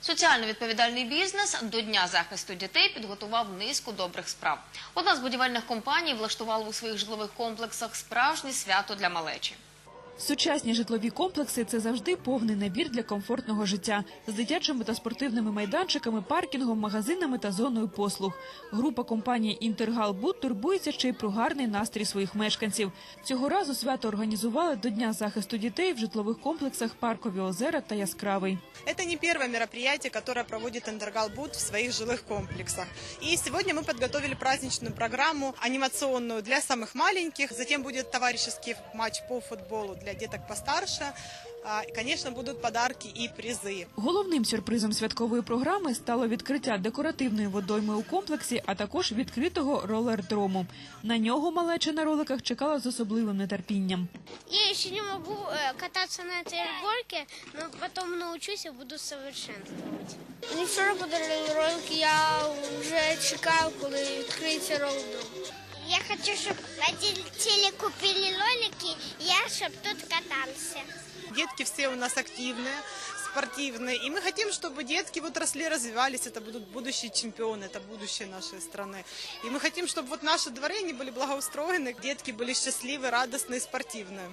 Соціально відповідальний бізнес до Дня захисту дітей підготував низку добрих справ. Одна з будівельних компаній влаштувала у своїх житлових комплексах справжнє свято для малечі. Сучасні житлові комплекси це завжди повний набір для комфортного життя з дитячими та спортивними майданчиками, паркінгом, магазинами та зоною послуг. Група компанії Інтергалбуд турбується ще й про гарний настрій своїх мешканців. Цього разу свято організували до Дня захисту дітей в житлових комплексах Паркові озера та Яскравий. Это не первое мероприятие, которое проводит Интергалбуд в своих жилых комплексах. И сегодня мы подготовили праздничную программу анимационную для самых маленьких. Затем будет товарищеский матч по футболу для деток постарше. А, И, конечно, будут подарки и призы. Головним сюрпризом святкової програми стало відкриття декоративної водойми у комплексі, а також відкритого ролердрому. На нього малеча на роликах чекала з особливим нетерпінням. Я еще не могу э, кататься на этой горке, но потом научусь и буду совершенствовать. Мені вчора подарили ролики, я вже чекаю, коли відкриється ролдром. Я хочу, щоб родители купили ролики, я щоб тут катався. Детки все у нас активные, спортивные. И мы хотим, чтобы детки вот росли, развивались. Это будут будущие чемпионы, это будущее нашей страны. И мы хотим, чтобы вот наши дворы они были благоустроены, детки были счастливы, радостные, спортивные.